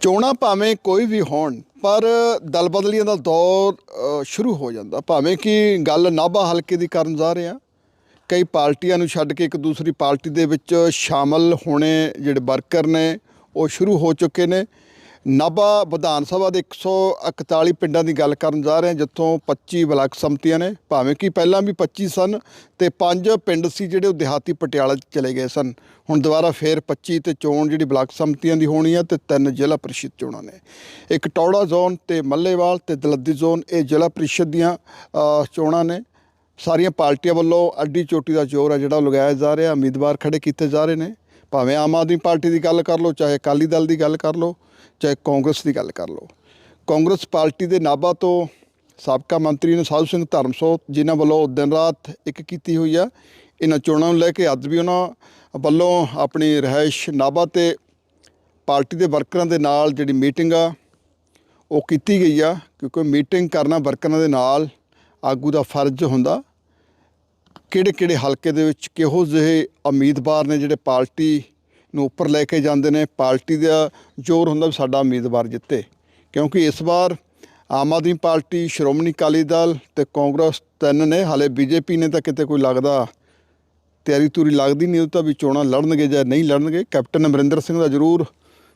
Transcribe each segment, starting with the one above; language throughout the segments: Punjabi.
ਚੋਣਾਂ ਭਾਵੇਂ ਕੋਈ ਵੀ ਹੋਣ, ਪਰ ਦਲ ਬਦਲੀਆਂ ਦਾ ਦੌਰ ਸ਼ੁਰੂ ਹੋ ਜਾਂਦਾ। ਭਾਵੇਂ ਕਿ ਗੱਲ ਨਾਭਾ ਹਲਕੇ ਦੀ ਕਰਨ ਜਾ ਰਹੇ ਆ ਕਈ ਪਾਰਟੀਆਂ ਨੂੰ ਛੱਡ ਕੇ ਇੱਕ ਦੂਸਰੀ ਪਾਰਟੀ ਦੇ ਵਿੱਚ ਸ਼ਾਮਲ ਹੋਣੇ ਜਿਹੜੇ ਵਰਕਰ ਨੇ, ਉਹ ਸ਼ੁਰੂ ਹੋ ਚੁੱਕੇ ਨੇ। ਨਾਭਾ ਵਿਧਾਨ ਸਭਾ ਦੇ 141 ਪਿੰਡਾਂ ਦੀ ਗੱਲ ਕਰਨ ਜਾ ਰਹੇ ਹਾਂ, ਜਿੱਥੋਂ 25 ਬਲਾਕ ਸੰਮਤੀਆਂ ਨੇ। ਭਾਵੇਂ ਕਿ ਪਹਿਲਾਂ ਵੀ 25 ਸਨ ਤੇ ਪੰਜ ਪਿੰਡ ਸੀ ਜਿਹੜੇ ਉਹ ਦਿਹਾਤੀ ਪਟਿਆਲਾ 'ਚ ਚਲੇ ਗਏ ਸਨ। ਹੁਣ ਦੁਬਾਰਾ ਫੇਰ 25 ਤੇ ਚੋਣ ਜਿਹੜੀ ਬਲਾਕ ਸੰਮਤੀਆਂ ਦੀ ਹੋਣੀ ਹੈ ਤੇ ਤਿੰਨ ਜ਼ਿਲ੍ਹਾ ਪ੍ਰੀਸ਼ਦ ਚੋਣਾਂ ਨੇ। ਇੱਕ ਟੌੜਾ ਜ਼ੋਨ ਤੇ ਮੱਲੇਵਾਲ ਤੇ ਦਲੱਦੀ ਜ਼ੋਨ ਇਹ ਜ਼ਿਲ੍ਹਾ ਪ੍ਰੀਸ਼ਦ ਦੀਆਂ ਚੋਣਾਂ ਨੇ। ਸਾਰੀਆਂ ਪਾਰਟੀਆਂ ਵੱਲੋਂ ਅੱਡੀ ਚੋਟੀ ਦਾ ਜ਼ੋਰ ਆ ਜਿਹੜਾ ਉਹ ਲਗਾਇਆ ਜਾ ਰਿਹਾ, ਉਮੀਦਵਾਰ ਖੜੇ ਕੀਤੇ ਜਾ ਰਹੇ ਨੇ। ਭਾਵੇਂ ਆਮ ਆਦਮੀ ਪਾਰਟੀ ਦੀ ਗੱਲ ਕਰ ਲਓ, ਚਾਹੇ ਅਕਾਲੀ ਦਲ ਦੀ ਗੱਲ ਕਰ ਲਓ ਚਾਹੇ ਕਾਂਗਰਸ ਦੀ ਗੱਲ ਕਰ ਲਓ। ਕਾਂਗਰਸ ਪਾਰਟੀ ਦੇ ਨਾਭਾ ਤੋਂ ਸਾਬਕਾ ਮੰਤਰੀ ਨੇ ਸਾਧੂ ਸਿੰਘ ਧਰਮਸੋਤ ਜਿਨ੍ਹਾਂ ਵੱਲੋਂ ਦਿਨ ਰਾਤ ਇੱਕ ਕੀਤੀ ਹੋਈ ਆ, ਇਹਨਾਂ ਚੋਣਾਂ ਨੂੰ ਲੈ ਕੇ ਅੱਜ ਵੀ ਉਹਨਾਂ ਵੱਲੋਂ ਆਪਣੀ ਰਿਹਾਇਸ਼ ਨਾਭਾ ਤੇ ਪਾਰਟੀ ਦੇ ਵਰਕਰਾਂ ਦੇ ਨਾਲ ਜਿਹੜੀ ਮੀਟਿੰਗ ਆ, ਉਹ ਕੀਤੀ ਗਈ ਆ, ਕਿਉਂਕਿ ਮੀਟਿੰਗ ਕਰਨਾ ਵਰਕਰਾਂ ਦੇ ਨਾਲ ਆਗੂ ਦਾ ਫਰਜ਼ ਹੁੰਦਾ। ਕਿਹੜੇ ਕਿਹੜੇ ਹਲਕੇ ਦੇ ਵਿੱਚ ਕਿਹੋ ਜਿਹੇ ਉਮੀਦਵਾਰ ਨੇ ਜਿਹੜੇ ਪਾਰਟੀ ਨੂੰ ਉੱਪਰ ਲੈ ਕੇ ਜਾਂਦੇ ਨੇ, ਪਾਰਟੀ ਦਾ ਜ਼ੋਰ ਹੁੰਦਾ ਵੀ ਸਾਡਾ ਉਮੀਦਵਾਰ ਜਿੱਤੇ। ਕਿਉਂਕਿ ਇਸ ਵਾਰ ਆਮ ਆਦਮੀ ਪਾਰਟੀ, ਸ਼੍ਰੋਮਣੀ ਅਕਾਲੀ ਦਲ ਤੇ ਕਾਂਗਰਸ ਤਿੰਨ ਨੇ, ਹਾਲੇ ਬੀਜੇਪੀ ਨੇ ਤਾਂ ਕਿਤੇ ਕੋਈ ਲੱਗਦਾ ਤਿਆਰੀ ਤੂਰੀ ਲੱਗਦੀ ਨਹੀਂ, ਉਹ ਤਾਂ ਵੀ ਚੋਣਾਂ ਲੜਨਗੇ ਜਾਂ ਨਹੀਂ ਲੜਨਗੇ। ਕੈਪਟਨ ਅਮਰਿੰਦਰ ਸਿੰਘ ਦਾ ਜ਼ਰੂਰ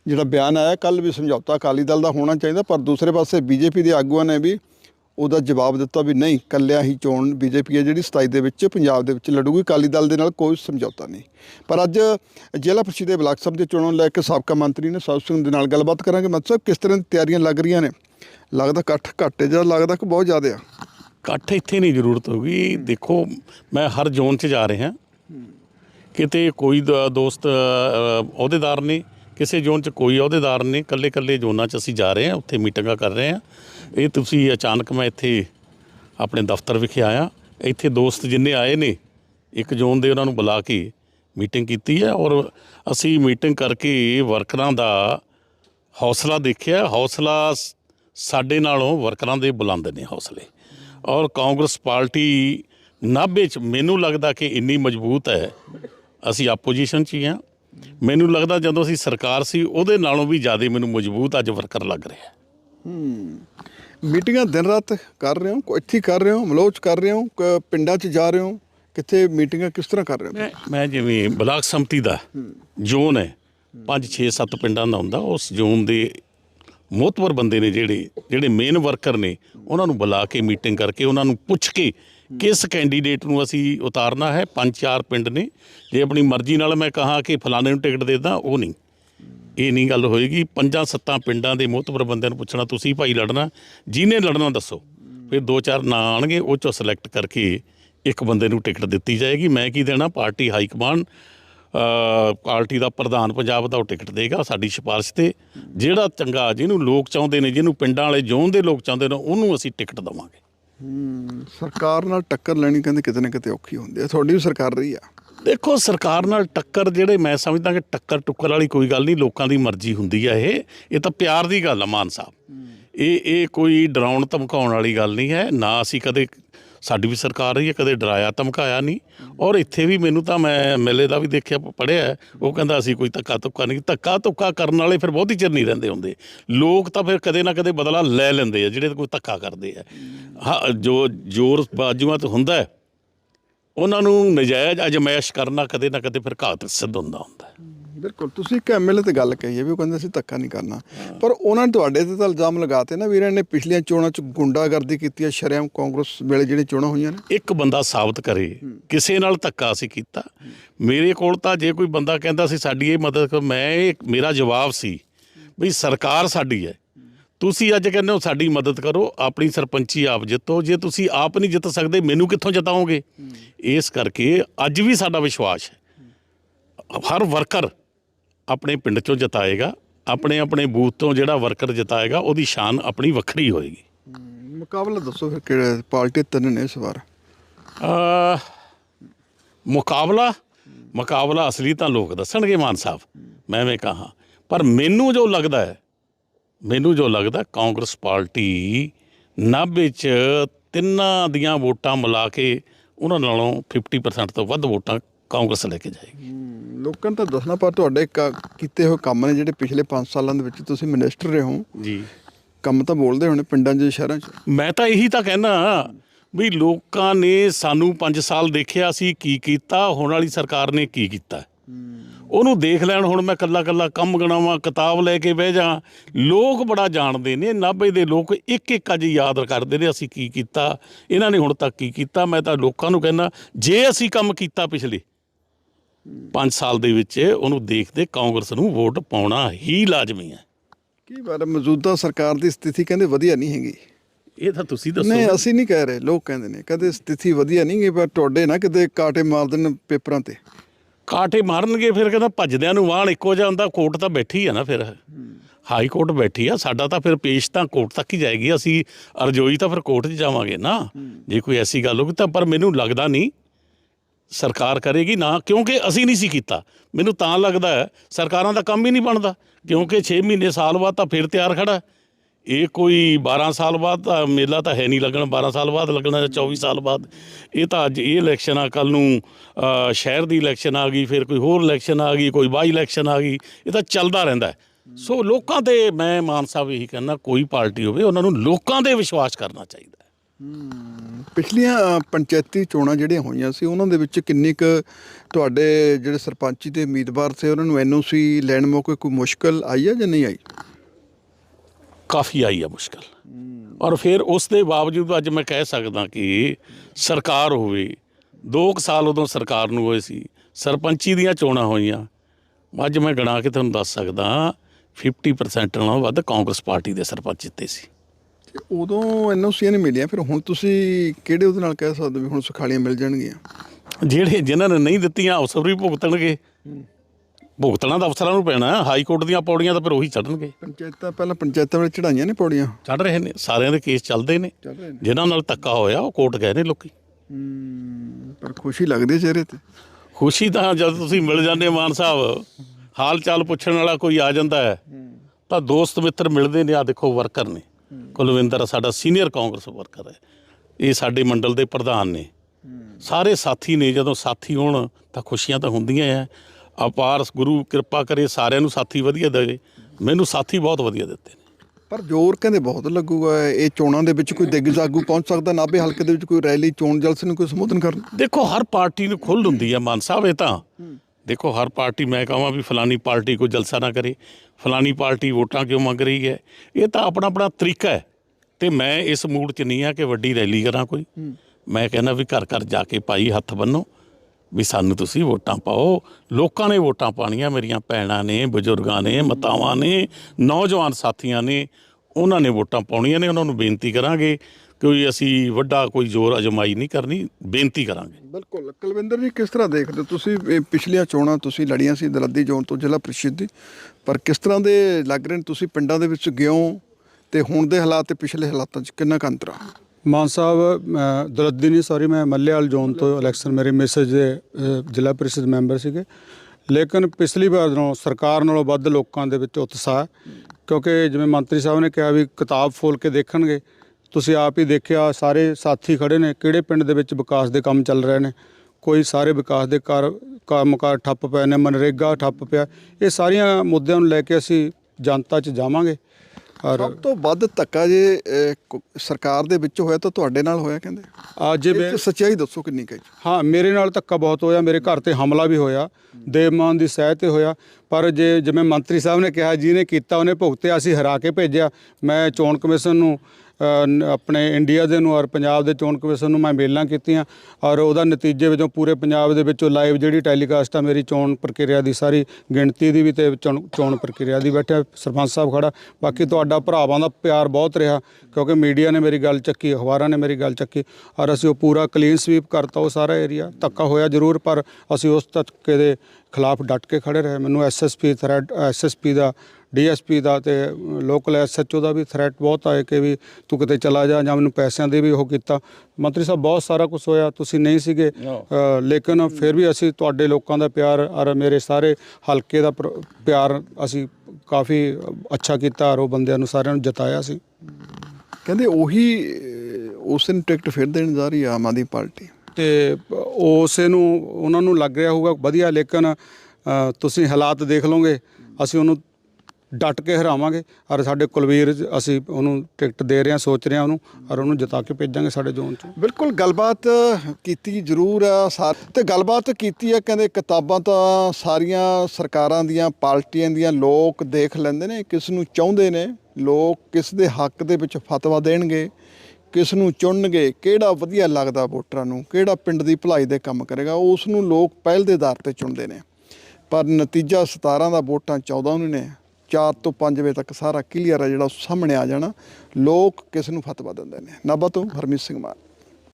ਜਿਹੜਾ ਬਿਆਨ ਆਇਆ ਕੱਲ ਵੀ ਸਮਝੌਤਾ ਅਕਾਲੀ ਦਲ ਦਾ ਹੋਣਾ ਚਾਹੀਦਾ, ਪਰ ਦੂਸਰੇ ਪਾਸੇ ਬੀਜੇਪੀ ਦੇ ਆਗੂਆਂ ਨੇ ਵੀ ਉਹਦਾ ਜਵਾਬ ਦਿੱਤਾ ਵੀ ਨਹੀਂ, ਕੱਲਿਆਂ ਹੀ ਚੋਣ ਬੀਜੇਪੀ ਹੈ ਜਿਹੜੀ 27 ਦੇ ਵਿੱਚ ਪੰਜਾਬ ਦੇ ਵਿੱਚ ਲੜੂਗੀ। ਅਕਾਲੀ ਦਲ ਦੇ ਨਾਲ ਕੋਈ ਸਮਝੌਤਾ ਨਹੀਂ। ਪਰ ਅੱਜ ਜ਼ਿਲ੍ਹਾ ਪ੍ਰੀਸ਼ਦ ਦੇ ਬਲਾਕ ਸਭਾ ਦੇ ਚੋਣਾਂ ਨੂੰ ਲੈ ਕੇ ਸਾਬਕਾ ਮੰਤਰੀ ਨੇ ਸਾਧ ਸਿੰਘ ਦੇ ਨਾਲ ਗੱਲਬਾਤ ਕਰਾਂਗੇ। ਮਤਲਬ ਕਿਸ ਤਰ੍ਹਾਂ ਦੀ ਤਿਆਰੀਆਂ ਲੱਗ ਰਹੀਆਂ ਨੇ? ਲੱਗਦਾ ਇਕੱਠ ਘੱਟੇ ਜਾਂ ਲੱਗਦਾ ਕਿ ਬਹੁਤ ਜ਼ਿਆਦਾ ਆ। ਇਕੱਠ ਇੱਥੇ ਨਹੀਂ ਜ਼ਰੂਰਤ ਹੋਗੀ ਦੇਖੋ, ਮੈਂ ਹਰ ਜ਼ੋਨ 'ਚ ਜਾ ਰਿਹਾ। ਕਿਤੇ ਕੋਈ ਦ- ਦੋਸਤ ਅਹੁਦੇਦਾਰ ਨੇ ਕਿਸੇ ਜ਼ੋਨ 'ਚ ਕੋਈ ਅਹੁਦੇਦਾਰ ਨੇ ਕੱਲੇ ਕੱਲੇ ਜ਼ੋਨਾਂ 'ਚ ਅਸੀਂ ਜਾ ਰਹੇ ਹਾਂ, ਉੱਥੇ ਮੀਟਿੰਗਾਂ ਕਰ ਰਹੇ ਹਾਂ। ਇਹ ਤੁਸੀਂ ਅਚਾਨਕ ਮੈਂ ਇੱਥੇ ਆਪਣੇ ਦਫ਼ਤਰ ਵਿਖੇ ਆਇਆ। ਇੱਥੇ ਦੋਸਤ ਜਿੰਨੇ ਆਏ ਨੇ, ਇੱਕ ਜ਼ੋਨ ਦੇ ਉਹਨਾਂ ਨੂੰ ਬੁਲਾ ਕੇ ਮੀਟਿੰਗ ਕੀਤੀ ਹੈ ਔਰ ਅਸੀਂ ਮੀਟਿੰਗ ਕਰਕੇ ਵਰਕਰਾਂ ਦਾ ਹੌਸਲਾ ਦੇਖਿਆ। ਹੌਸਲਾ ਸਾਡੇ ਨਾਲੋਂ ਵਰਕਰਾਂ ਦੇ ਬੁਲੰਦ ਨੇ ਹੌਸਲੇ। ਔਰ ਕਾਂਗਰਸ ਪਾਰਟੀ ਨਾਭੇ 'ਚ ਮੈਨੂੰ ਲੱਗਦਾ ਕਿ ਇੰਨੀ ਮਜ਼ਬੂਤ ਹੈ। ਅਸੀਂ ਆਪੋਜੀਸ਼ਨ 'ਚ ਹੀ ਹਾਂ। ਮੈਨੂੰ ਲੱਗਦਾ ਜਦੋਂ ਅਸੀਂ ਸਰਕਾਰ ਸੀ, ਉਹਦੇ ਨਾਲੋਂ ਵੀ ਜ਼ਿਆਦਾ ਮੈਨੂੰ ਮਜ਼ਬੂਤ ਅੱਜ ਵਰਕਰ ਲੱਗ ਰਿਹਾ। ਮੀਟਿੰਗਾਂ ਦਿਨ ਰਾਤ ਕਰ ਰਹੇ ਹੋ? ਇੱਥੇ ਕਰ ਰਹੇ ਹੋ? ਮਲੋਚ ਕਰ ਰਹੇ ਹੋ? ਕ- ਪਿੰਡਾਂ 'ਚ ਜਾ ਰਹੇ ਹੋ? ਕਿੱਥੇ ਮੀਟਿੰਗਾਂ ਕਿਸ ਤਰ੍ਹਾਂ ਕਰ ਰਹੇ ਹੋ? ਮੈਂ ਮੈਂ ਜਿਵੇਂ ਬਲਾਕ ਸੰਮਤੀ ਦਾ ਜ਼ੋਨ ਹੈ 5 6 7 ਪਿੰਡਾਂ ਦਾ ਹੁੰਦਾ, ਉਸ ਜ਼ੋਨ ਦੇ ਮੋਤਵਰ ਬੰਦੇ ਨੇ ਜਿਹੜੇ ਜਿਹੜੇ ਮੇਨ ਵਰਕਰ ਨੇ, ਉਹਨਾਂ ਨੂੰ ਬੁਲਾ ਕੇ ਮੀਟਿੰਗ ਕਰਕੇ ਉਹਨਾਂ ਨੂੰ ਪੁੱਛ ਕੇ ਕਿਸ ਕੈਂਡੀਡੇਟ ਨੂੰ ਅਸੀਂ ਉਤਾਰਨਾ ਹੈ? ਪੰਜ, ਚਾਰ ਪਿੰਡ ਨੇ। ਜੇ ਆਪਣੀ ਮਰਜ਼ੀ ਨਾਲ ਮੈਂ ਕਹਾ ਕਿ ਫਲਾਣੇ ਨੂੰ ਟਿਕਟ ਦੇ ਦਾਂ, ਉਹ ਨਹੀਂ। ਇਹ ਨਹੀਂ ਗੱਲ ਹੋਏਗੀ, ਪੰਜਾਂ ਸੱਤਾਂ ਪਿੰਡਾਂ ਦੇ ਮੋਤਬਰ ਬੰਦਿਆਂ ਨੂੰ ਪੁੱਛਣਾ, ਤੁਸੀਂ ਭਾਈ ਲੜਨਾ, ਜਿਹਨੇ ਲੜਨਾ ਦੱਸੋ। ਫਿਰ ਦੋ ਚਾਰ ਨਾਂ ਆਣਗੇ, ਉਹ ਚੋਂ ਸਿਲੈਕਟ ਕਰਕੇ ਇੱਕ ਬੰਦੇ ਨੂੰ ਟਿਕਟ ਦਿੱਤੀ ਜਾਏਗੀ। ਮੈਂ ਕੀ ਦੇਣਾ, ਪਾਰਟੀ ਹਾਈ ਕਮਾਂਡ ਪਾਰਟੀ ਦਾ ਪ੍ਰਧਾਨ ਪੰਜਾਬ ਦਾ ਉਹ ਟਿਕਟ ਦੇਗਾ ਸਾਡੀ ਸਿਫਾਰਿਸ਼ ਤੇ। ਜਿਹੜਾ ਚੰਗਾ, ਜਿਹਨੂੰ ਲੋਕ ਚਾਹੁੰਦੇ ਨੇ, ਜਿਹਨੂੰ ਪਿੰਡਾਂ ਵਾਲੇ ਜ਼ੋਨ ਦੇ ਲੋਕ ਚਾਹੁੰਦੇ ਨੇ, ਉਹਨੂੰ ਅਸੀਂ ਟਿਕਟ ਦੇਵਾਂਗੇ। ਸਰਕਾਰ ਨਾਲ ਟੱਕਰ ਲੈਣੀ ਕਹਿੰਦੇ ਕਿਤੇ ਨਾ ਕਿਤੇ ਔਖੀ ਹੁੰਦੀ ਹੈ। ਤੁਹਾਡੀ ਵੀ ਸਰਕਾਰ ਰਹੀ ਆ। ਦੇਖੋ ਸਰਕਾਰ ਨਾਲ ਟੱਕਰ ਜਿਹੜੇ ਮੈਂ ਸਮਝਦਾ ਕਿ ਟੱਕਰ ਟੁੱਕਰ ਵਾਲੀ ਕੋਈ ਗੱਲ ਨਹੀਂ ਲੋਕਾਂ ਦੀ ਮਰਜ਼ੀ ਹੁੰਦੀ ਹੈ ਇਹ। ਇਹ ਤਾਂ ਪਿਆਰ ਦੀ ਗੱਲ ਆ ਮਾਨ ਸਾਹਿਬ। ਇਹ ਇਹ ਕੋਈ ਡਰਾਉਣ ਧਮਕਾਉਣ ਵਾਲੀ ਗੱਲ ਨਹੀਂ ਹੈ। ਨਾ ਅਸੀਂ ਕਦੇ ਸਾਡੀ ਵੀ ਸਰਕਾਰ ਰਹੀ ਹੈ ਕਦੇ ਡਰਾਇਆ ਧਮਕਾਇਆ ਨਹੀਂ। ਔਰ ਇੱਥੇ ਵੀ ਮੈਨੂੰ ਤਾਂ ਮੈਂ ਐਮਐਲਏ ਦਾ ਵੀ ਦੇਖਿਆ ਪੜਿਆ ਉਹ ਕਹਿੰਦਾ ਅਸੀਂ ਕੋਈ ਧੱਕਾ ਧੁੱਕਾ ਨਹੀਂ ਧੱਕਾ ਧੁੱਕਾ ਕਰਨ ਵਾਲੇ ਫਿਰ ਬਹੁਤੀ ਚਿਰ ਨਹੀਂ ਰਹਿੰਦੇ ਹੁੰਦੇ। ਲੋਕ ਤਾਂ ਫਿਰ ਕਦੇ ਨਾ ਕਦੇ ਬਦਲਾ ਲੈ ਲੈਂਦੇ ਆ ਜਿਹੜੇ ਕੋਈ ਧੱਕਾ ਕਰਦੇ ਆ। ਜੋ ਜ਼ੋਰ ਬਾਜੂਆਂ ਤੇ ਹੁੰਦਾ ਹੈ ਉਹਨਾਂ ਨੂੰ ਨਜਾਇਜ਼ ਅਜਮਾਇਸ਼ ਕਰਨਾ ਕਦੇ ਨਾ ਕਦੇ ਫਿਰ ਘਾਤਕ ਸਿੱਧ ਹੁੰਦਾ ਹੁੰਦਾ। ਹੈ ਬਿਲਕੁਲ ਤੁਸੀਂ ਇੱਕ ਐਮਐਲਏ ਤੇ ਗੱਲ ਕਹੀ ਹੈ ਵੀ ਉਹ ਕਹਿੰਦੇ ਅਸੀਂ ਧੱਕਾ ਨਹੀਂ ਕਰਨਾ। ਪਰ ਉਹਨਾਂ ਨੇ ਤੁਹਾਡੇ ਤੇ ਤਾਂ ਇਲਜ਼ਾਮ ਲਗਾਤੇ ਨਾ ਵੀ ਇਹਨਾਂ ਨੇ ਪਿਛਲੀਆਂ ਚੋਣਾਂ 'ਚ ਗੁੰਡਾਗਰਦੀ ਕੀਤੀ ਹੈ ਸ਼ਰੇਆਮ ਕਾਂਗਰਸ ਵੇਲੇ ਜਿਹੜੀ ਚੋਣਾਂ ਹੋਈਆਂ ਨੇ। ਇੱਕ ਬੰਦਾ ਸਾਬਤ ਕਰੇ ਕਿਸੇ ਨਾਲ ਧੱਕਾ ਅਸੀਂ ਕੀਤਾ। ਮੇਰੇ ਕੋਲ ਤਾਂ ਜੇ ਕੋਈ ਬੰਦਾ ਕਹਿੰਦਾ ਸੀ ਸਾਡੀ ਇਹ ਮਦਦ ਕਰੋ। ਮੈਂ ਇਹ ਮੇਰਾ ਜਵਾਬ ਸੀ ਵੀ ਸਰਕਾਰ ਸਾਡੀ ਹੈ। ਤੁਸੀਂ ਅੱਜ ਕਹਿੰਦੇ ਹੋ ਸਾਡੀ ਮਦਦ ਕਰੋ ਆਪਣੀ ਸਰਪੰਚੀ ਆਪ ਜਿੱਤੋ। ਜੇ ਤੁਸੀਂ ਆਪ ਨਹੀਂ ਜਿੱਤ ਸਕਦੇ ਮੈਨੂੰ ਕਿੱਥੋਂ ਜਿਤਾਓਗੇ? ਇਸ ਕਰਕੇ ਅੱਜ ਵੀ ਸਾਡਾ ਵਿਸ਼ਵਾਸ ਹੈ। ਹਰ ਵਰਕਰ ਆਪਣੇ ਪਿੰਡ ਚੋਂ ਜਿਤਾਏਗਾ ਆਪਣੇ ਆਪਣੇ ਬੂਥ ਤੋਂ ਜਿਹੜਾ ਵਰਕਰ ਜਿਤਾਏਗਾ ਉਹਦੀ ਸ਼ਾਨ ਆਪਣੀ ਵੱਖਰੀ ਹੋਏਗੀ। ਮੁਕਾਬਲਾ ਦੱਸੋ ਫਿਰ ਕਿਹੜੇ ਪਾਰਟੀ ਤਿੰਨ ਨੇ ਇਸ ਵਾਰ? ਅ ਮੁਕਾਬਲਾ? ਮੁਕਾਬਲਾ ਅਸਲੀ ਤਾਂ ਲੋਕ ਦੱਸਣਗੇ ਮਾਨ ਸਾਹਿਬ ਮੈਂ ਐਵੇਂ ਕਹਾ। ਪਰ ਮੈਨੂੰ ਜੋ ਲੱਗਦਾ ਹੈ ਮੈਨੂੰ ਜੋ ਲੱਗਦਾ ਕਾਂਗਰਸ ਪਾਰਟੀ ਨਾਭੇ 'ਚ ਤਿੰਨਾਂ ਦੀਆਂ ਵੋਟਾਂ ਮਿਲਾ ਕੇ ਉਹਨਾਂ ਨਾਲੋਂ 50% ਤੋਂ ਵੱਧ ਵੋਟਾਂ ਕਾਂਗਰਸ ਲੈ ਕੇ ਜਾਏਗੀ। ਲੋਕਾਂ ਨੂੰ ਤਾਂ ਦੱਸਣਾ ਪਰ ਤੁਹਾਡੇ ਕੀਤੇ ਹੋਏ ਕੰਮ ਨੇ ਜਿਹੜੇ ਪਿਛਲੇ 5 ਸਾਲਾਂ ਦੇ ਵਿੱਚ ਤੁਸੀਂ ਮਿਨਿਸਟਰ ਰਹੇ ਹੋ। ਜੀ। ਕੰਮ ਤਾਂ ਬੋਲਦੇ ਹੋਣੇ ਪਿੰਡਾਂ 'ਚ ਸ਼ਹਿਰਾਂ 'ਚ। ਮੈਂ ਤਾਂ ਇਹੀ ਤਾਂ ਕਹਿਣਾ ਵੀ ਲੋਕਾਂ ਨੇ ਸਾਨੂੰ 5 ਸਾਲ ਦੇਖਿਆ ਸੀ ਕੀ ਕੀਤਾ ਹੁਣ ਵਾਲੀ ਸਰਕਾਰ ਨੇ ਕੀ ਕੀਤਾ। ਉਹਨੂੰ ਦੇਖ ਲੈਣ ਹੁਣ ਮੈਂ ਕੱਲਾ ਕੱਲਾ ਕੰਮ ਗਣਾਵਾਂ ਕਿਤਾਬ ਲੈ ਕੇ ਬਹਿ ਜਾ ਲੋਕ ਬੜਾ ਜਾਣਦੇ ਨੇ ਨਾਭੇ ਦੇ ਲੋਕ ਇੱਕ ਇੱਕ ਅੱਜ ਯਾਦ ਕਰਦੇ ਨੇ ਅਸੀਂ ਕੀ ਕੀਤਾ ਇਹਨਾਂ ਨੇ ਹੁਣ ਤੱਕ ਕੀ ਕੀਤਾ? ਮੈਂ ਤਾਂ ਲੋਕਾਂ ਨੂੰ ਕਹਿੰਦਾ ਜੇ ਅਸੀਂ ਕੰਮ ਕੀਤਾ ਪਿਛਲੇ 5 ਸਾਲ ਦੇ ਵਿੱਚ ਉਹਨੂੰ ਦੇਖਦੇ ਕਾਂਗਰਸ ਨੂੰ ਵੋਟ ਪਾਉਣਾ ਹੀ ਲਾਜ਼ਮੀ ਹੈ। ਕੀ ਬਾਤ ਮੌਜੂਦਾ ਸਰਕਾਰ ਦੀ ਸਥਿਤੀ ਕਹਿੰਦੇ ਵਧੀਆ ਨਹੀਂ ਹੈਗੀ। ਇਹ ਤਾਂ ਤੁਸੀਂ ਦੱਸੋ ਨਹੀਂ ਅਸੀਂ ਨਹੀਂ ਕਹਿ ਰਹੇ ਲੋਕ ਕਹਿੰਦੇ ਨੇ ਕਦੇ ਸਥਿਤੀ ਵਧੀਆ ਨਹੀਂ ਗਈ ਪਰ ਤੁਹਾਡੇ ਨਾ ਕਿਤੇ ਕਾਟੇ ਮਾਰ ਦੇਣ ਪੇਪਰਾਂ ਤੇ। ਕਾਟੇ ਮਾਰਨਗੇ, ਫਿਰ ਕਹਿੰਦਾ ਭੱਜਦਿਆਂ ਨੂੰ ਵਾਹਣ ਇੱਕੋ ਜਿਹਾ ਹੁੰਦਾ, ਕੋਰਟ ਤਾਂ ਬੈਠੀ ਆ ਨਾ ਫਿਰ। ਹਾਈ ਕੋਰਟ ਬੈਠੀ ਆ, ਸਾਡਾ ਤਾਂ ਫਿਰ ਪੇਸ਼ ਤਾਂ ਕੋਰਟ ਤੱਕ ਹੀ ਜਾਏਗੀ, ਅਸੀਂ ਅਰਜੋਈ ਤਾਂ ਫਿਰ ਕੋਰਟ 'ਚ ਜਾਵਾਂਗੇ ਨਾ। ਜੇ ਕੋਈ ਐਸੀ ਗੱਲ ਹੋਵੇ ਤਾਂ, ਪਰ ਮੈਨੂੰ ਲੱਗਦਾ ਨਹੀਂ ਸਰਕਾਰ ਕਰੇਗੀ ਨਾ, ਕਿਉਂਕਿ ਅਸੀਂ ਨਹੀਂ ਸੀ ਕੀਤਾ। ਮੈਨੂੰ ਤਾਂ ਲੱਗਦਾ ਸਰਕਾਰਾਂ ਦਾ ਕੰਮ ਹੀ ਨਹੀਂ ਬਣਦਾ, ਕਿਉਂਕਿ 6 ਮਹੀਨੇ ਸਾਲ ਬਾਅਦ ਤਾਂ ਫਿਰ ਤਿਆਰ ਖੜਾ ਇਹ ਕੋਈ 12 ਸਾਲ ਬਾਅਦ ਤਾਂ ਮੇਲਾ ਤਾਂ ਹੈ ਨਹੀਂ ਲੱਗਣਾ 12 ਸਾਲ ਬਾਅਦ ਲੱਗਣਾ ਜਾਂ 24 ਸਾਲ ਬਾਅਦ। ਇਹ ਤਾਂ ਅੱਜ ਇਹ ਇਲੈਕਸ਼ਨ ਆ ਕੱਲ ਨੂੰ ਸ਼ਹਿਰ ਦੀ ਇਲੈਕਸ਼ਨ ਆ ਗਈ, ਫਿਰ ਕੋਈ ਹੋਰ ਇਲੈਕਸ਼ਨ ਆ ਗਈ, ਕੋਈ ਬਾਈ ਇਲੈਕਸ਼ਨ ਆ ਗਈ, ਇਹ ਤਾਂ ਚੱਲਦਾ ਰਹਿੰਦਾ ਸੋ ਲੋਕਾਂ ਤੇ ਮੈਂ ਮਾਨ ਸਾਹਿਬ ਇਹੀ ਕਹਿੰਦਾ, ਕੋਈ ਪਾਰਟੀ ਹੋਵੇ, ਉਹਨਾਂ ਨੂੰ ਲੋਕਾਂ ਦੇ ਵਿਸ਼ਵਾਸ ਕਰਨਾ ਚਾਹੀਦਾ ਪਿਛਲੀਆਂ ਪੰਚਾਇਤੀ ਚੋਣਾਂ ਜਿਹੜੀਆਂ ਹੋਈਆਂ ਸੀ, ਉਹਨਾਂ ਦੇ ਵਿੱਚ ਕਿੰਨੀ ਕੁ ਤੁਹਾਡੇ ਜਿਹੜੇ ਸਰਪੰਚੀ ਦੇ ਉਮੀਦਵਾਰ ਸੀ ਉਹਨਾਂ ਨੂੰ ਐਨਓਸੀ ਲੈਣ ਮੌਕੇ ਕੋਈ ਮੁਸ਼ਕਲ ਆਈ ਹੈ ਜਾਂ ਨਹੀਂ ਆਈ? ਕਾਫੀ ਆਈ ਆ ਮੁਸ਼ਕਲ। ਔਰ ਫਿਰ ਉਸ ਦੇ ਬਾਵਜੂਦ ਅੱਜ ਮੈਂ ਕਹਿ ਸਕਦਾ ਕਿ ਸਰਕਾਰ ਹੋਵੇ 2 ਸਾਲ ਉਦੋਂ ਸਰਕਾਰ ਨੂੰ ਹੋਏ ਸੀ ਸਰਪੰਚੀ ਦੀਆਂ ਚੋਣਾਂ ਹੋਈਆਂ। ਅੱਜ ਮੈਂ ਗਣਾ ਕੇ ਤੁਹਾਨੂੰ ਦੱਸ ਸਕਦਾ 50% ਨਾਲੋਂ ਵੱਧ ਕਾਂਗਰਸ ਪਾਰਟੀ ਦੇ ਸਰਪੰਚ ਜਿੱਤੇ ਸੀ। ਉਦੋਂ ਐਨਓਸੀਆਂ ਨਹੀਂ ਮਿਲੀਆਂ ਫਿਰ ਹੁਣ ਤੁਸੀਂ ਕਿਹੜੇ ਉਹਦੇ ਨਾਲ ਕਹਿ ਸਕਦੇ ਵੀ ਹੁਣ ਸੁਖਾਲੀਆਂ ਮਿਲ ਜਾਣਗੀਆਂ? ਜਿਹੜੇ ਜਿਨ੍ਹਾਂ ਨੇ ਨਹੀਂ ਦਿੱਤੀਆਂ ਅਫਸਰ ਵੀ ਭੁਗਤਣਗੇ। ਭੁਗਤਣਾ ਤਾਂ ਅਫਸਰਾਂ ਨੂੰ ਪੈਣਾ ਹਾਈ ਕੋਰਟ ਦੀਆਂ ਪੌੜੀਆਂ ਤਾਂ ਫਿਰ ਉਹੀ ਚੜਨਗੇ ਪੰਚਾਇਤਾਂ ਪਹਿਲਾਂ ਪੰਚਾਇਤਾਂ ਵਿੱਚ ਚੜਾਈਆਂ ਨੇ ਪੌੜੀਆਂ। ਚੜ ਰਹੇ ਨੇ ਸਾਰਿਆਂ ਦੇ ਕੇਸ ਚੱਲਦੇ ਨੇ। ਚੱਲ ਰਹੇ ਨੇ। ਜਿਨ੍ਹਾਂ ਨਾਲ ਧੱਕਾ ਹੋਇਆ ਉਹ ਕੋਰਟ ਗਏ ਨੇ ਲੋਕੀ। ਹਮ, ਪਰ ਖੁਸ਼ੀ ਲੱਗਦੀ ਹੈ ਚਿਹਰੇ ਤੇ। ਖੁਸ਼ੀ ਤਾਂ ਜਦ ਤੁਸੀਂ ਮਿਲ ਜਾਂਦੇ ਹੋ ਮਾਨ ਸਾਹਿਬ ਹਾਲ ਚਾਲ ਪੁੱਛਣ ਵਾਲਾ ਕੋਈ ਆ ਜਾਂਦਾ ਹੈ ਤਾਂ ਦੋਸਤ ਮਿੱਤਰ ਮਿਲਦੇ ਨੇ ਆ ਦੇਖੋ ਵਰਕਰ ਨੇ। ਕੁਲਵਿੰਦਰ ਸਾਡਾ ਸੀਨੀਅਰ ਕਾਂਗਰਸ ਵਰਕਰ ਹੈ। ਇਹ ਸਾਡੇ ਮੰਡਲ ਦੇ ਪ੍ਰਧਾਨ ਨੇ। ਸਾਰੇ ਸਾਥੀ ਨੇ ਜਦੋਂ ਸਾਥੀ ਹੋਣ ਤਾਂ ਖੁਸ਼ੀਆਂ ਤਾਂ ਹੁੰਦੀਆਂ ਐ ਅਪਾਰ ਗੁਰੂ ਕਿਰਪਾ ਕਰੇ ਸਾਰਿਆਂ ਨੂੰ ਸਾਥੀ ਵਧੀਆ ਦੇਵੇ। ਮੈਨੂੰ ਸਾਥੀ ਬਹੁਤ ਵਧੀਆ ਦਿੱਤੇ ਨੇ। ਪਰ ਜ਼ੋਰ ਕਹਿੰਦੇ ਬਹੁਤ ਲੱਗੂਗਾ। ਇਹ ਚੋਣਾਂ ਦੇ ਵਿੱਚ ਕੋਈ ਦਿੱਗਜ ਆਗੂ ਪਹੁੰਚ ਸਕਦਾ ਨਾਭੇ ਹਲਕੇ ਦੇ ਵਿੱਚ ਕੋਈ ਰੈਲੀ ਚੋਣ ਜਲਸੇ ਨੂੰ ਕੋਈ ਸੰਬੋਧਨ ਕਰਨ। ਦੇਖੋ ਹਰ ਪਾਰਟੀ ਨੂੰ ਖੁੱਲ੍ਹ ਹੁੰਦੀ ਹੈ ਮਾਨ ਸਾਹਿਬ ਇਹ ਤਾਂ। ਦੇਖੋ ਹਰ ਪਾਰਟੀ ਮੈਂ ਕਹਾਂ ਵੀ ਫਲਾਨੀ ਪਾਰਟੀ ਕੋਈ ਜਲਸਾ ਨਾ ਕਰੇ। ਫਲਾਨੀ ਪਾਰਟੀ ਵੋਟਾਂ ਕਿਉਂ ਮੰਗ ਰਹੀ ਹੈ? ਇਹ ਤਾਂ ਆਪਣਾ ਆਪਣਾ ਤਰੀਕਾ ਹੈ। ਤੇ ਮੈਂ ਇਸ ਮੂਡ 'ਚ ਨਹੀਂ ਆ ਕਿ ਵੱਡੀ ਰੈਲੀ ਕਰਾਂ ਕੋਈ। ਮੈਂ ਕਹਿੰਦਾ ਵੀ ਘਰ ਘਰ ਜਾ ਕੇ ਭਾਈ ਹੱਥ ਬੰਨੋ। ਵੀ ਸਾਨੂੰ ਤੁਸੀਂ ਵੋਟਾਂ ਪਾਓ। ਲੋਕਾਂ ਨੇ ਵੋਟਾਂ ਪਾਣੀਆਂ ਮੇਰੀਆਂ ਭੈਣਾਂ ਨੇ, ਬਜ਼ੁਰਗਾਂ ਨੇ, ਮਾਤਾਵਾਂ ਨੇ, ਨੌਜਵਾਨ ਸਾਥੀਆਂ ਨੇ, ਉਹਨਾਂ ਨੇ ਵੋਟਾਂ ਪਾਉਣੀਆਂ ਨੇ, ਉਹਨਾਂ ਨੂੰ ਬੇਨਤੀ ਕਰਾਂਗੇ ਕਿ ਅਸੀਂ ਵੱਡਾ ਕੋਈ ਜ਼ੋਰ ਅਜਮਾਈ ਨਹੀਂ ਕਰਨੀ, ਬੇਨਤੀ ਕਰਾਂਗੇ। ਬਿਲਕੁਲ। ਕੁਲਵਿੰਦਰ ਜੀ, ਕਿਸ ਤਰ੍ਹਾਂ ਦੇਖਦੇ ਹੋ ਤੁਸੀਂ? ਪਿਛਲੀਆਂ ਚੋਣਾਂ ਤੁਸੀਂ ਲੜੀਆਂ ਸੀ, ਦਲੱਦੀ ਜ਼ੋਨ ਤੋਂ ਜ਼ਿਲ੍ਹਾ ਪ੍ਰੀਸ਼ਦ ਦੀ। ਪਰ ਕਿਸ ਤਰ੍ਹਾਂ ਦੇ ਲੱਗ ਰਹੇ ਨੇ? ਤੁਸੀਂ ਪਿੰਡਾਂ ਦੇ ਵਿੱਚ ਗਿਓ ਤੇ ਹੁਣ ਦੇ ਹਾਲਾਤ ਤੇ ਪਿਛਲੇ ਹਾਲਾਤਾਂ 'ਚ ਕਿੰਨਾ ਕੁ ਅੰਤਰ ਆ? ਮਾਨ ਸਾਹਿਬ, ਮੈਂ ਦਲੱਦੀ ਨਹੀਂ ਸੌਰੀ ਮੈਂ ਮੱਲੇਵਾਲ ਜ਼ੋਨ ਤੋਂ ਇਲੈਕਸ਼ਨ ਮੇਰੇ ਮੈਸੇਜ ਦੇ ਜ਼ਿਲ੍ਹਾ ਪ੍ਰੀਸ਼ਦ ਮੈਂਬਰ ਸੀਗੇ। ਲੇਕਿਨ ਪਿਛਲੀ ਵਾਰ ਨਾਲੋਂ ਸਰਕਾਰ ਨਾਲੋਂ ਵੱਧ ਲੋਕਾਂ ਦੇ ਵਿੱਚ ਉਤਸ਼ਾਹ ਕਿਉਂਕਿ ਜਿਵੇਂ ਮੰਤਰੀ ਸਾਹਿਬ ਨੇ ਕਿਹਾ ਵੀ ਕਿਤਾਬ ਫੋਲ ਕੇ ਦੇਖਣਗੇ, ਤੁਸੀਂ ਆਪ ਹੀ ਦੇਖਿਆ, ਸਾਰੇ ਸਾਥੀ ਖੜੇ ਨੇ, ਕਿਹੜੇ ਪਿੰਡ ਦੇ ਵਿੱਚ ਵਿਕਾਸ ਦੇ ਕੰਮ ਚੱਲ ਰਹੇ ਨੇ? ਕੋਈ ਸਾਰੇ ਵਿਕਾਸ ਦੇ ਕਾਰ ਕੰਮਕਾਰ ਠੱਪ ਪਏ ਨੇ, ਮਨਰੇਗਾ ਠੱਪ ਪਿਆ। ਇਹ ਸਾਰੀਆਂ ਮੁੱਦਿਆਂ ਨੂੰ ਲੈ ਕੇ ਅਸੀਂ ਜਨਤਾ 'ਚ ਜਾਵਾਂਗੇ। ਔਰ ਸਭ ਤੋਂ ਵੱਧ ਧੱਕਾ ਜੇ ਅਹ, ਕ- ਸਰਕਾਰ ਦੇ ਵਿੱਚ ਹੋਇਆ ਤਾਂ ਤੁਹਾਡੇ ਨਾਲ ਹੋਇਆ ਕਹਿੰਦੇ? ਅੱਜ ਇਹ ਮੈਂ ਸੱਚਾਈ ਦੱਸੋ ਕਿੰਨੀ ਕਹੀ ਹਾਂ ਮੇਰੇ ਨਾਲ ਧੱਕਾ ਬਹੁਤ ਹੋਇਆ ਮੇਰੇ ਘਰ ਤੇ ਹਮਲਾ ਵੀ ਹੋਇਆ ਦੇਵਮਾਨ ਦੀ ਸਹਿ ਤੇ ਹੋਇਆ ਪਰ ਜੇ ਜਿਵੇਂ ਮੰਤਰੀ ਸਾਹਿਬ ਨੇ ਕਿਹਾ ਜਿਹਨੇ ਕੀਤਾ ਉਹਨੇ ਭੁਗਤਿਆ ਅਸੀਂ ਹਰਾ ਕੇ ਭੇਜਿਆ। ਮੈਂ ਚੋਣ ਕਮਿਸ਼ਨ ਨ- ਆਪਣੇ ਇੰਡੀਆ ਦੇ ਨੂੰ ਔਰ ਪੰਜਾਬ ਦੇ ਚੋਣ ਕਮਿਸ਼ਨ ਨੂੰ ਮੈਂ ਮੇਲਾਂ ਕੀਤੀਆਂ ਔਰ ਉਹਦਾ ਨਤੀਜੇ ਵਿੱਚੋਂ ਪੂਰੇ ਪੰਜਾਬ ਦੇ ਵਿੱਚੋਂ ਲਾਈਵ ਜਿਹੜੀ ਟੈਲੀਕਾਸਟ ਆ ਮੇਰੀ ਚੋਣ ਪ੍ਰਕਿਰਿਆ ਦੀ ਸਾਰੀ ਗਿਣਤੀ ਦੀ ਵੀ ਤੇ ਚੋਣ ਚੋਣ ਪ੍ਰਕਿਰਿਆ ਦੀ ਬੈਠਿਆ ਸਰਪੰਚ ਸਾਹਿਬ ਖੜਾ। ਬਾਕੀ ਤੁਹਾਡਾ ਭਰਾਵਾਂ ਦਾ ਪਿਆਰ ਬਹੁਤ ਰਿਹਾ ਕਿਉਂਕਿ ਮੀਡੀਆ ਨੇ ਮੇਰੀ ਗੱਲ ਚੱਕੀ, ਅਖਬਾਰਾਂ ਨੇ ਮੇਰੀ ਗੱਲ ਚੱਕੀ ਔਰ ਅਸੀਂ ਉਹ ਪੂਰਾ ਕਲੀਨ ਸਵੀਪ ਕਰਤਾ, ਉਹ ਸਾਰਾ ਏਰੀਆ ਧੱਕਾ ਹੋਇਆ ਜ਼ਰੂਰ ਪਰ ਅਸੀਂ ਉਸ ਧੱਕੇ ਦੇ ਖਿਲਾਫ ਡਟ ਕੇ ਖੜੇ ਰਹੇ। ਮੈਨੂੰ ਐਸਐਸਪੀ ਥ੍ਰੈਟ ਐਸਐਸਪੀ ਦਾ ਡੀਐਸਪੀ ਦਾ ਤੇ ਲੋਕਲ ਐਸਐਚਓ ਦਾ ਵੀ ਥ੍ਰੈਟ ਬਹੁਤ ਆਏ ਕਿ ਵੀ ਤੂੰ ਕਿਤੇ ਚਲਾ ਜਾ ਜਾਂ ਮੈਨੂੰ ਪੈਸਿਆਂ ਦੇ ਵੀ ਉਹ ਕੀਤਾ। ਮੰਤਰੀ ਸਾਹਿਬ ਬਹੁਤ ਸਾਰਾ ਕੁਝ ਹੋਇਆ ਤੁਸੀਂ ਨਹੀਂ ਸੀਗੇ। ਲੇਕਿਨ ਫਿਰ ਵੀ ਅਸੀਂ ਤੁਹਾਡੇ ਲੋਕਾਂ ਦਾ ਪਿਆਰ ਔਰ ਮੇਰੇ ਸਾਰੇ ਹਲਕੇ ਦਾ ਪਿਆਰ ਅਸੀਂ ਕਾਫੀ ਅੱਛਾ ਕੀਤਾ ਔਰ ਉਹ ਬੰਦਿਆਂ ਨੂੰ ਸਾਰਿਆਂ ਨੂੰ ਜਿਤਾਇਆ ਸੀ। ਕਹਿੰਦੇ ਉਹੀ ਉਸ ਨੂੰ ਟਿਕਟ ਫਿਰ ਦੇਣ ਜਾ ਰਹੀ ਆ ਆਮ ਆਦਮੀ ਪਾਰਟੀ। ਤੇ ਉਸੇ ਨੂੰ ਉਹਨਾਂ ਨੂੰ ਲੱਗ ਰਿਹਾ ਹੋਊਗਾ ਵਧੀਆ ਲੇਕਿਨ ਤੁਸੀਂ ਹਾਲਾਤ ਦੇਖ ਲਓਗੇ ਅਸੀਂ ਉਹਨੂੰ ਡਟ ਕੇ ਹਰਾਵਾਂਗੇ। ਔਰ ਸਾਡੇ ਕੁਲਵੀਰ ਅਸੀਂ ਉਹਨੂੰ ਟਿਕਟ ਦੇ ਰਹੇ ਹਾਂ, ਸੋਚ ਰਹੇ ਹਾਂ ਉਹਨੂੰ, ਔਰ ਉਹਨੂੰ ਜਿਤਾ ਕੇ ਭੇਜਾਂਗੇ ਸਾਡੇ ਜ਼ੋਨ 'ਚ। ਬਿਲਕੁਲ ਗੱਲਬਾਤ ਕੀਤੀ ਜ਼ਰੂਰ ਆ ਸਾਰ ਤੇ ਗੱਲਬਾਤ ਕੀਤੀ ਆ, ਕਹਿੰਦੇ ਕਿਤਾਬਾਂ ਤਾਂ ਸਾਰੀਆਂ ਸਰਕਾਰਾਂ ਦੀਆਂ, ਪਾਰਟੀਆਂ ਦੀਆਂ, ਲੋਕ ਦੇਖ ਲੈਂਦੇ ਨੇ, ਕਿਸ ਨੂੰ ਚਾਹੁੰਦੇ ਨੇ, ਲੋਕ ਕਿਸ ਦੇ ਹੱਕ ਦੇ ਵਿੱਚ ਫਤਵਾ ਦੇਣਗੇ, ਕਿਸ ਨੂੰ ਚੁਣਨਗੇ, ਕਿਹੜਾ ਵਧੀਆ ਲੱਗਦਾ ਵੋਟਰਾਂ ਨੂੰ, ਕਿਹੜਾ ਪਿੰਡ ਦੀ ਭਲਾਈ ਦੇ ਕੰਮ ਕਰੇਗਾ, ਉਸ ਨੂੰ ਲੋਕ ਪਹਿਲ ਦੇ ਆਧਾਰ ਤੇ ਚੁਣਦੇ ਨੇ। ਪਰ ਨਤੀਜਾ 17 ਦਾ ਵੋਟਾਂ 14 ਨੂੰ ਨੇ। 4 ਤੋਂ 5 ਵਜੇ ਤੱਕ ਸਾਰਾ ਕਲੀਅਰ ਹੈ ਜਿਹੜਾ ਉਹ ਸਾਹਮਣੇ ਆ ਜਾਣਾ। ਲੋਕ ਕਿਸ ਨੂੰ ਫਤਵਾ ਦਿੰਦੇ ਨੇ? ਨਾਭਾ ਤੋਂ ਹਰਮੀਤ ਸਿੰਘ ਮਾਨ।